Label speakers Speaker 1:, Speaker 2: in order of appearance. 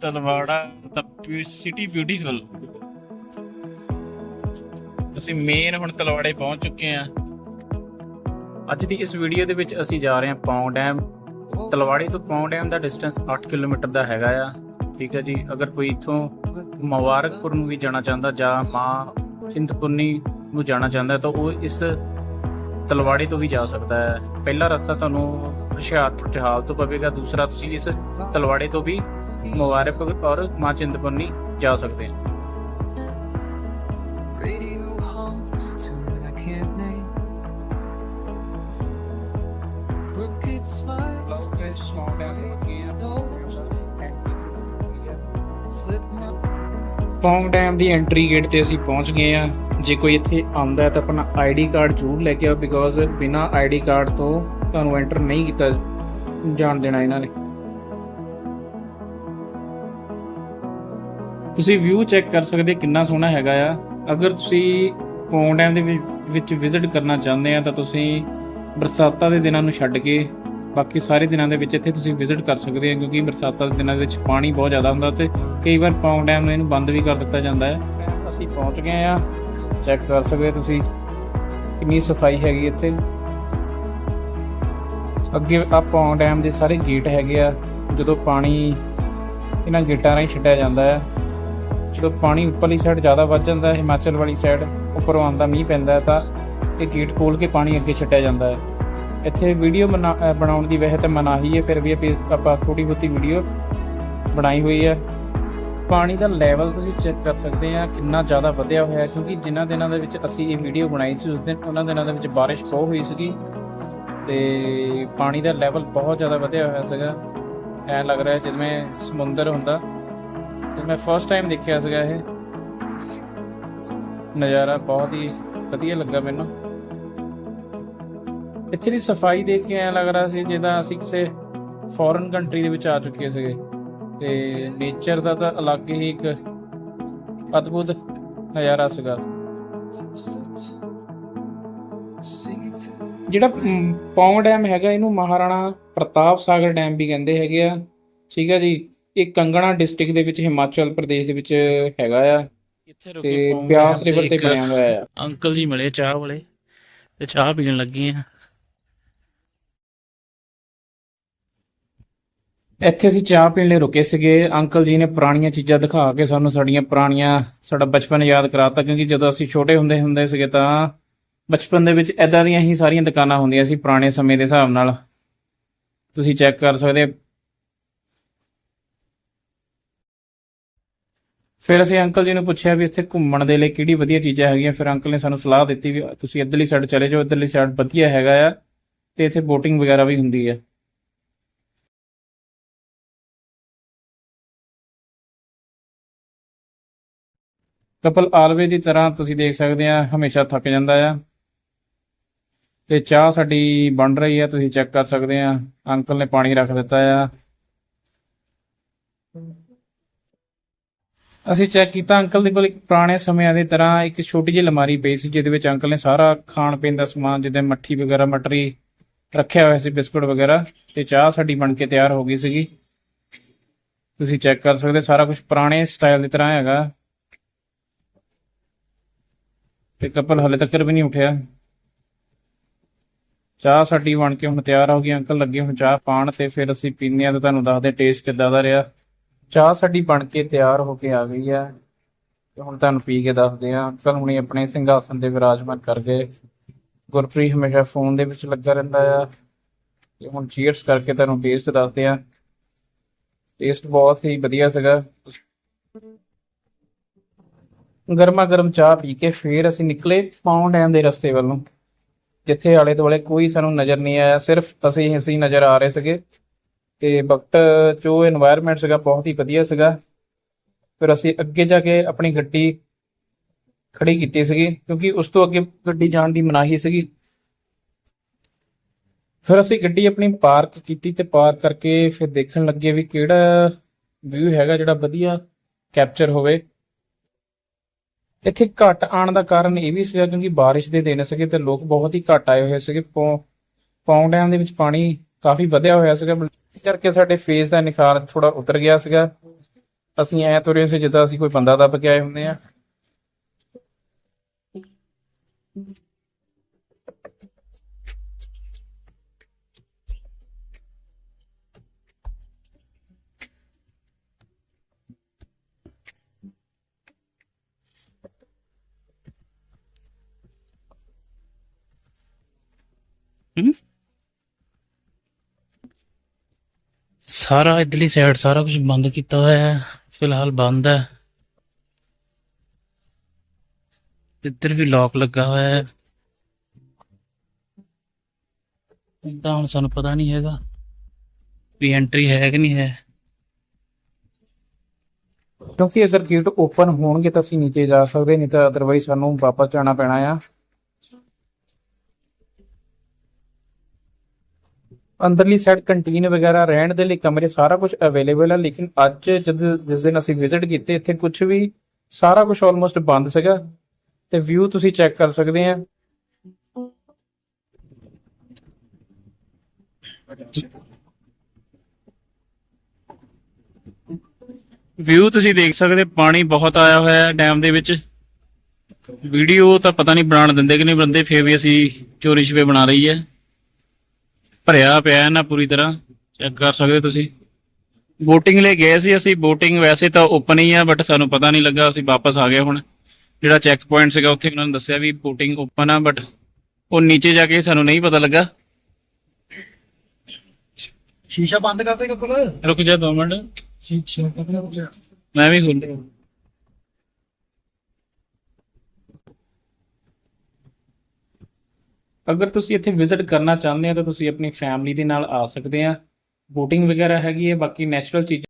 Speaker 1: ਤਲਵਾੜਾ ਦਾ city beautiful ਅਸੀਂ main ਹੁਣ ਤਲਵਾੜੇ ਪਹੁੰਚ ਚੁੱਕੇ ਹਾਂ। ਅੱਜ ਦੀ ਇਸ ਵੀਡੀਓ ਦੇ ਵਿੱਚ ਅਸੀਂ ਜਾ ਰਹੇ ਹਾਂ ਪੌਂ ਡੈਮ ਤਲਵਾੜੇ ਤੋਂ ਪੌਂ ਡੈਮ ਦਾ ਡਿਸਟੈਂਸ 8 ਕਿਲੋਮੀਟਰ ਦਾ ਹੈਗਾ ਆ। ਠੀਕ ਹੈ ਜੀ, ਅਗਰ ਕੋਈ ਇਥੋਂ ਮੁਬਾਰਕਪੁਰ ਨੂੰ ਵੀ ਜਾਣਾ ਚਾਹੁੰਦਾ ਜਾਂ ਮਾਂ ਚਿੰਤਪੁਰਨੀ ਨੂੰ ਜਾਣਾ ਚਾਹੁੰਦਾ ਤਾਂ ਉਹ ਇਸ ਤਲਵਾੜੇ ਤੋਂ ਵੀ ਜਾ ਸਕਦਾ ਹੈ। ਪਹਿਲਾ ਰਸਤਾ ਤੁਹਾਨੂੰ ਹੁਸ਼ਿਆਰਪੁਰ ਜਹਾਲ ਤੋਂ ਪਵੇਗਾ, ਦੂਸਰਾ ਤੁਸੀਂ ਇਸ ਤਲਵਾੜੇ ਤੋਂ ਵੀ ਮੁਬਾਰਕਪੁਰ ਔਰ ਮਾਂ ਚਿੰਤਪੁਰਨੀ ਜਾ ਸਕਦੇ ਹੋ
Speaker 2: Radio hums a tune I can't name. Crooked smiles, flip my
Speaker 1: Pong dam the entry gate ਤੇ ਅਸੀਂ ਪਹੁੰਚ ਗਏ ਆ ਜੇ ਕੋਈ ਇੱਥੇ ਆਉਂਦਾ ਹੈ ਤਾਂ ਆਪਣਾ ਆਈਡੀ ਕਾਰਡ ਜ਼ਰੂਰ ਲੈ ਕੇ ਆਓ ਬਿਕੋਜ਼ ਬਿਨਾ ਆਈਡੀ ਕਾਰਡ ਤੋਂ ਤੁਹਾਨੂੰ ਐਂਟਰ ਨਹੀਂ ਕੀਤਾ ਜਾਣ ਦੇਣਾ ਇਹਨਾਂ ਨੇ। ਤੁਸੀਂ ਵਿਊ ਚੈੱਕ ਕਰ ਸਕਦੇ ਕਿੰਨਾ ਸੋਹਣਾ ਹੈਗਾ ਆ। ਅਗਰ ਤੁਸੀਂ ਪੌਂਗ ਡੈਮ ਦੇ ਵਿ- ਵਿੱਚ ਵਿਜ਼ਿਟ ਕਰਨਾ ਚਾਹੁੰਦੇ ਆ, ਤਾਂ ਤੁਸੀਂ ਬਰਸਾਤਾਂ ਦੇ ਦਿਨਾਂ ਨੂੰ ਛੱਡ ਕੇ ਬਾਕੀ ਸਾਰੇ ਦਿਨਾਂ ਦੇ ਵਿੱਚ ਇੱਥੇ ਤੁਸੀਂ ਵਿਜ਼ਿਟ ਕਰ ਸਕਦੇ ਆ, ਕਿਉਂਕਿ ਬਰਸਾਤਾਂ ਦੇ ਦਿਨਾਂ ਦੇ ਵਿੱਚ ਪਾਣੀ ਬਹੁਤ ਜ਼ਿਆਦਾ ਹੁੰਦਾ ਤੇ ਕਈ ਵਾਰ ਪੌਂਗ ਡੈਮ ਨੂੰ ਇਹਨੂੰ ਬੰਦ ਵੀ ਕਰ ਦਿੱਤਾ ਜਾਂਦਾ ਹੈ ਅਸੀਂ ਪਹੁੰਚ ਗਏ ਆ। ਚੈੱਕ ਕਰ ਸਕਦੇ ਤੁਸੀਂ ਕਿੰਨੀ ਸਫ਼ਾਈ ਹੈਗੀ ਇੱਥੇ। ਅੱਗੇ ਆ ਪੌਂਗ ਡੈਮ ਦੇ ਸਾਰੇ ਗੇਟ ਹੈਗੇ ਆ, ਜਦੋਂ ਪਾਣੀ ਇਹਨਾਂ ਗੇਟਾਂ ਰਾਹੀਂ ਛੱਡਿਆ ਜਾਂਦਾ ਹੈ ਜਦੋਂ ਪਾਣੀ ਉੱਪਰਲੀ ਸਾਈਡ ਜ਼ਿਆਦਾ ਵੱਧ ਜਾਂਦਾ ਹੈ, ਹਿਮਾਚਲ ਵਾਲੀ ਸਾਈਡ ਉੱਪਰੋਂ ਆਉਂਦਾ ਮੀਂਹ ਪੈਂਦਾ ਹੈ, ਤਾਂ ਇਹ ਗੇਟ ਖੋਲ ਕੇ ਪਾਣੀ ਅੱਗੇ ਛੱਡਿਆ ਜਾਂਦਾ ਹੈ। ਇੱਥੇ ਵੀਡੀਓ ਬਣਾਉਣ ਦੀ ਵਹਿ ਤਾਂ ਮਨਾਹੀ ਹੈ, ਫਿਰ ਵੀ ਆਪਾਂ- ਆਪਾਂ ਥੋੜੀ ਬਹੁਤੀ ਵੀਡੀਓ ਬਣਾਈ ਹੋਈ ਹੈ। ਪਾਣੀ ਦਾ ਲੈਵਲ ਤੁਸੀਂ ਚੈੱਕ ਕਰ ਸਕਦੇ ਆ ਕਿੰਨਾ ਜ਼ਿਆਦਾ ਵਧਿਆ ਹੋਇਆ ਹੈ, ਕਿਉਂਕਿ ਜਿਨ੍ਹਾਂ ਦਿਨਾਂ ਦੇ ਵਿੱਚ ਅਸੀਂ ਇਹ ਵੀਡੀਓ ਬਣਾਈ ਸੀ, ਉਸ ਦਿਨ ਉਹਨਾਂ ਦਿਨਾਂ ਦੇ ਵਿੱਚ ਬਾਰਿਸ਼ ਬਹੁਤ ਹੋਈ ਸੀਗੀ ਤੇ ਪਾਣੀ ਦਾ ਲੈਵਲ ਬਹੁਤ ਜ਼ਿਆਦਾ ਵਧਿਆ ਹੋਇਆ ਸੀਗਾ। ਐ ਲੱਗ ਰਿਹਾ ਜਿਵੇਂ ਸਮੁੰਦਰ ਹੁੰਦਾ। ਤੇ ਮੈਂ ਫਸਟ ਟਾਈਮ ਦੇਖਿਆ ਸੀਗਾ ਇਹ। ਨਜ਼ਾਰਾ ਬਹੁਤ ਹੀ ਵਧੀਆ ਲੱਗਾ ਮੈਨੂੰ। ਇੱਥੇ ਦੀ ਸਫ਼ਾਈ ਦੇਖ ਕੇ ਐ ਲੱਗ ਰਿਹਾ ਸੀ ਜਿੱਦਾਂ ਅਸੀਂ ਕਿਸੇ ਫੋਰਨ ਕੰਟਰੀ ਦੇ ਵਿੱਚ ਆ ਚੁੱਕੇ ਸੀਗੇ। ਤੇ ਨੇਚਰ ਦਾ ਤਾਂ ਅਲੱਗ ਹੀ ਇੱਕ ਅਦਭੁਤ ਨਜ਼ਾਰਾ ਸੀਗਾ। ਜਿਹੜਾ ਪੌਂਗ ਡੈਮ ਹੈਗਾ, ਇਹਨੂੰ ਮਹਾਰਾਣਾ ਪ੍ਰਤਾਪ ਸਾਗਰ ਡੈਮ ਵੀ ਕਹਿੰਦੇ ਹੈਗੇ ਆ। ਠੀਕ ਆ ਜੀ? ਇਹ ਕੰਗਣਾ ਡਿਸਟ੍ਰਿਕਟ ਦੇ ਵਿੱਚ ਹਿਮਾਚਲ ਪ੍ਰਦੇਸ਼ ਦੇ ਵਿੱਚ ਹੈਗਾ ਆ। ਤੇ ਬਿਆਸ ਰਿਵਰ ਤੇ ਬਣਿਆ ਹੋਇਆ ਆ। ਅੰਕਲ ਜੀ ਮਿਲੇ ਚਾਹ ਵਾਲੇ ਤੇ ਚਾਹ ਪੀਣ ਲੱਗੇ ਆ। ਇੱਥੇ ਅਸੀਂ ਚਾਹ ਪੀਣ ਲਈ ਰੁਕੇ ਸੀਗੇ। ਅੰਕਲ ਜੀ ਨੇ ਪੁਰਾਣੀਆਂ ਚੀਜ਼ਾਂ ਦਿਖਾ ਕੇ ਸਾਨੂੰ ਸਾਡੀਆਂ ਪੁਰਾਣੀਆਂ ਸਾਡਾ ਬਚਪਨ ਯਾਦ ਕਰਾਤਾ ਕਿਉਂਕਿ ਜਦੋਂ ਅਸੀਂ ਛੋਟੇ ਹੁੰਦੇ ਹੁੰਦੇ ਸੀਗੇ ਤਾਂ ਬਚਪਨ ਦੇ ਵਿੱਚ ਐਦਾਂ ਦੀਆਂ ਹੀ ਸਾਰੀਆਂ ਦੁਕਾਨਾਂ ਹੁੰਦੀਆਂ ਸੀ ਪੁਰਾਣੇ ਸਮੇਂ ਦੇ ਹਿਸਾਬ ਨਾਲ। ਤੁਸੀਂ ਚੈੱਕ ਕਰ ਸਕਦੇ ਹੋ। ਫਿਰ ਅਸੀਂ ਅੰਕਲ ਜੀ ਨੂੰ ਪੁੱਛਿਆ ਵੀ ਇੱਥੇ ਘੁੰਮਣ ਦੇ ਲਈ ਕਿਹੜੀ ਵਧੀਆ ਚੀਜ਼ਾਂ ਹੈਗੀਆਂ, ਫਿਰ ਅੰਕਲ ਨੇ ਸਾਨੂੰ ਸਲਾਹ ਦਿੱਤੀ ਵੀ ਤੁਸੀਂ ਇੱਧਰਲੀ ਸਾਈਡ ਚਲੇ ਜਾਓ, ਇੱਧਰਲੀ ਸਾਈਡ ਵਧੀਆ ਹੈਗਾ ਆ ਤੇ ਇੱਥੇ ਬੋਟਿੰਗ ਵਗੈਰਾ ਵੀ ਹੁੰਦੀ ਹੈ ਕਪਲ, ਆਲਵੇ ਦੀ ਤਰ੍ਹਾਂ ਤੁਸੀਂ ਦੇਖ ਸਕਦੇ ਆ, ਹਮੇਸ਼ਾ ਥੱਕ ਜਾਂਦਾ ਆ। ਤੇ ਚਾਹ ਸਾਡੀ ਬਣ ਰਹੀ ਆ, ਤੁਸੀਂ ਚੈੱਕ ਕਰ ਸਕਦੇ ਆ। ਅੰਕਲ ਨੇ ਪਾਣੀ ਰੱਖ ਦਿੱਤਾ ਆ। ਅਸੀਂ ਚੈੱਕ ਕੀਤਾ, ਅੰਕਲ ਦੇ ਕੋਲ ਇੱਕ ਪੁਰਾਣੇ ਸਮਿਆਂ ਦੀ ਤਰ੍ਹਾਂ ਇੱਕ ਛੋਟੀ ਜਿਹੀ ਅਲਮਾਰੀ ਪਈ ਸੀ, ਜਿਹਦੇ ਵਿੱਚ ਅੰਕਲ ਨੇ ਸਾਰਾ ਖਾਣ ਪੀਣ ਦਾ ਸਮਾਨ, ਜਿੱਦਾਂ ਮੱਠੀ ਵਗੈਰਾ, ਮਟਰੀ ਰੱਖਿਆ ਹੋਇਆ ਸੀ, ਬਿਸਕੁਟ ਵਗੈਰਾ, ਤੇ ਚਾਹ ਸਾਡੀ ਬਣ ਕੇ ਤਿਆਰ ਹੋ ਗਈ ਸੀਗੀ। ਤੁਸੀਂ ਚੈੱਕ ਕਰ ਸਕਦੇ, ਸਾਰਾ ਕੁਝ ਪੁਰਾਣੇ ਸਟਾਈਲ ਦੀ ਤਰ੍ਹਾਂ ਹੈਗਾ। ਤੇ ਕਪਲ ਹਲੇ ਤੱਕ ਵੀ ਨਹੀਂ ਉਠਿਆ। ਚਾਹ ਸਾਡੀ ਬਣ ਕੇ ਹੁਣ ਤਿਆਰ ਹੋ ਗਈ, ਅੰਕਲ ਲੱਗੇ ਹੁਣ ਚਾਹ ਪਾਣ, ਤੇ ਫਿਰ ਅਸੀਂ ਪੀਂਦੇ ਆ ਤੇ ਤੁਹਾਨੂੰ ਦੱਸਦੇ ਟੇਸਟ ਕਿੱਦਾਂ ਦਾ ਰਿਹਾ। ਚਾਹ ਸਾਡੀ ਬਣ ਕੇ ਤਿਆਰ ਹੋ ਕੇ ਆ ਗਈ ਹੈ। ਤੇ ਹੁਣ ਤੁਹਾਨੂੰ ਪੀ ਕੇ ਦੱਸਦੇ ਆ ਅੰਕਲ ਹੁਣੀ ਆਪਣੇ ਸਿੰਘਾਸਨ ਤੇ ਵਿਰਾਜਮਾਨ ਕਰ ਗਏ ਗੁਰਪ੍ਰੀਤ ਹਮੇਸ਼ਾ ਫੋਨ ਦੇ ਵਿੱਚ ਲੱਗਾ ਰਹਿੰਦਾ ਆ। ਤੇ ਹੁਣ ਚੀਅਰਸ ਕਰਕੇ ਤੁਹਾਨੂੰ ਟੇਸਟ ਦੱਸਦੇ ਆ ਟੇਸਟ ਬਹੁਤ ਹੀ ਵਧੀਆ ਸੀਗਾ। ਗਰਮਾ ਗਰਮ ਚਾਹ ਪੀ ਕੇ ਫੇਰ ਅਸੀਂ ਨਿਕਲੇ ਪਾਉਂ ਡੈਮ ਦੇ ਰਸਤੇ ਵੱਲੋਂ। ਜਿੱਥੇ ਆਲੇ ਦੁਆਲੇ ਕੋਈ ਸਾਨੂੰ ਨਜ਼ਰ ਨਹੀਂ ਆਇਆ, ਸਿਰਫ ਅਸੀਂ ਅਸੀਂ ਨਜ਼ਰ ਆ ਰਹੇ ਸੀਗੇ। ਤੇ ਬਕਟ ਜੋ এনवायरमेंट ਸੀਗਾ, ਬਹੁਤ ਹੀ ਵਧੀਆ ਸੀਗਾ। ਫਿਰ ਅਸੀਂ ਅੱਗੇ ਜਾ ਕੇ ਆਪਣੀ ਗੱਡੀ ਖੜੀ ਕੀਤੀ ਸੀਗੀ, ਕਿਉਂਕਿ ਉਸ ਤੋਂ ਅੱਗੇ ਗੱਡੀ ਜਾਣ ਦੀ ਮਨਾਹੀ ਸੀਗੀ। ਫਿਰ ਅਸੀਂ ਗੱਡੀ ਆਪਣੀ ਪਾਰਕ ਕੀਤੀ ਤੇ ਪਾਰਕ ਕਰਕੇ ਫਿਰ ਦੇਖਣ ਲੱਗੇ ਵੀ ਕਿਹੜਾ ਵਿਊ ਹੈਗਾ ਜਿਹੜਾ ਵਧੀਆ ਕੈਪਚਰ ਹੋਵੇ। ਇੱਥੇ ਘਟ ਆਣ ਦਾ ਕਾਰਨ ਇਹ ਵੀ ਸੀਗਾ, ਕਿਉਂਕਿ بارش ਦੇ ਦਿਨ ਸੀਗੇ ਤੇ ਲੋਕ ਬਹੁਤ ਹੀ ਘਟ ਆਏ ਹੋਏ ਸੀਗੇ। ਪੌਂ ਦੇ ਵਿੱਚ ਪਾਣੀ ਕਾਫੀ ਵਧਿਆ ਹੋਇਆ ਸੀਗਾ ਇਸ ਕਰਕੇ ਸਾਡੇ ਫੇਸ ਦਾ ਨਿਖਾਰ ਥੋੜਾ ਉਤਰ ਗਿਆ ਸੀਗਾ। ਅਸੀਂ ਐ ਤੁਰੇ ਸੀ ਜਿੱਦਾਂ ਅਸੀਂ ਕੋਈ ਬੰਦਾ ਦੱਬ ਕੇ ਆਏ ਹੁੰਦੇ ਆ।
Speaker 3: ਸਾਰਾ ਇਧਰਲੀ ਸਾਈਡ ਸਾਰਾ ਕੁਝ ਬੰਦ ਕੀਤਾ ਹੋਇਆ ਹੈ। ਫਿਲਹਾਲ ਬੰਦ ਹੈ। ਇੱਧਰ ਵੀ ਲੌਕ ਲੱਗਾ ਹੋਇਆ ਹੈ। ਤਾਂ ਹੁਣ ਸਾਨੂੰ ਪਤਾ ਨਹੀਂ ਹੈਗਾ ਵੀ ਐਂਟਰੀ ਹੈ ਕਿ ਨਹੀਂ ਹੈ।
Speaker 1: ਕਿਉਂਕਿ ਅਗਰ ਗੇਟ ਓਪਨ ਹੋਣਗੇ ਤਾਂ ਅਸੀਂ ਨੀਚੇ ਜਾ ਸਕਦੇ, ਨਹੀਂ ਤਾਂ ਅਦਰਵਾਈਜ਼ ਸਾਨੂੰ ਵਾਪਸ ਜਾਣਾ ਪੈਣਾ ਆ। ਅੰਦਰਲੀ ਸਾਈਡ ਕੰਟੀਨ ਵਗੈਰਾ ਰਹਿਣ ਦੇ ਲਈ ਕਮਰੇ ਸਾਰਾ ਕੁਝ ਅਵੇਲੇਬਲ ਹੈ ਲੇਕਿਨ ਅੱਜ ਜਦ, ਜਿਸ ਦਿਨ ਅਸੀਂ ਵਿਜ਼ਿਟ ਕੀਤੇ, ਇੱਥੇ ਕੁਝ ਵੀ ਸਾਰਾ ਕੁਝ ਆਲਮੋਸਟ ਬੰਦ ਸੀਗਾ। ਤੇ ਵਿਊ ਤੁਸੀਂ ਚੈੱਕ ਕਰ ਸਕਦੇ ਆ।
Speaker 3: ਵਿਊ ਤੁਸੀਂ ਦੇਖ ਸਕਦੇ, ਪਾਣੀ ਬਹੁਤ ਆਇਆ ਹੋਇਆ ਹੈ ਡੈਮ ਦੇ ਵਿੱਚ। ਵੀਡੀਓ ਤਾਂ ਪਤਾ ਨਹੀਂ ਬਣਾਉਣ ਦਿੰਦੇ ਕਿ ਨਹੀਂ ਬੰਦੇ ਫੇਰ ਵੀ ਅਸੀਂ ਚੋਰੀ ਛਿਪੇ ਬਣਾ ਰਹੀ ਹੈ। ਭਰਿਆ ਪਿਆ ਹੈ ਨਾ ਪੂਰੀ ਤਰ੍ਹਾਂ ਚੈੱਕ ਕਰ ਸਕਦੇ ਤੁਸੀਂ। ਬੋਟਿੰਗ ਲਈ ਗਏ ਸੀ ਅਸੀਂ ਬੋਟਿੰਗ ਵੈਸੇ ਤਾਂ ਓਪਨ ਹੀ ਆ ਬਟ ਸਾਨੂੰ ਪਤਾ ਨਹੀਂ ਲੱਗਾ ਅਸੀਂ ਵਾਪਸ ਆ ਗਏ ਹੁਣ। ਜਿਹੜਾ ਚੈੱਕ ਪੁਆਇੰਟ ਸੀਗਾ ਉੱਥੇ ਉਹਨਾਂ ਨੇ ਦੱਸਿਆ ਵੀ ਬੋਟਿੰਗ ਓਪਨ ਆ ਬਟ ਉਹ ਨੀਚੇ ਜਾ ਕੇ ਸਾਨੂੰ ਨਹੀਂ ਪਤਾ ਲੱਗਾ।
Speaker 4: ਸ਼ੀਸ਼ਾ ਬੰਦ ਕਰ ਦੇ ਕੱਪਲ
Speaker 3: ਰੁਕ ਜਾ ਦੋ ਮਿੰਟ।
Speaker 4: ਸ਼ੀਸ਼ਾ
Speaker 3: ਮੈਂ ਵੀ ਖੁੱਲ
Speaker 1: ਅਗਰ ਤੁਸੀਂ ਇੱਥੇ ਵਿਜ਼ਿਟ ਕਰਨਾ ਚਾਹੁੰਦੇ ਆ ਤਾਂ ਤੁਸੀਂ ਆਪਣੀ ਫੈਮਿਲੀ ਦੇ ਨਾਲ ਆ ਸਕਦੇ ਆ। ਬੋਟਿੰਗ ਵਗੈਰਾ ਹੈਗੀ ਹੈ, ਬਾਕੀ ਨੈਚੁਰਲ ਚੀਜ਼ਾਂ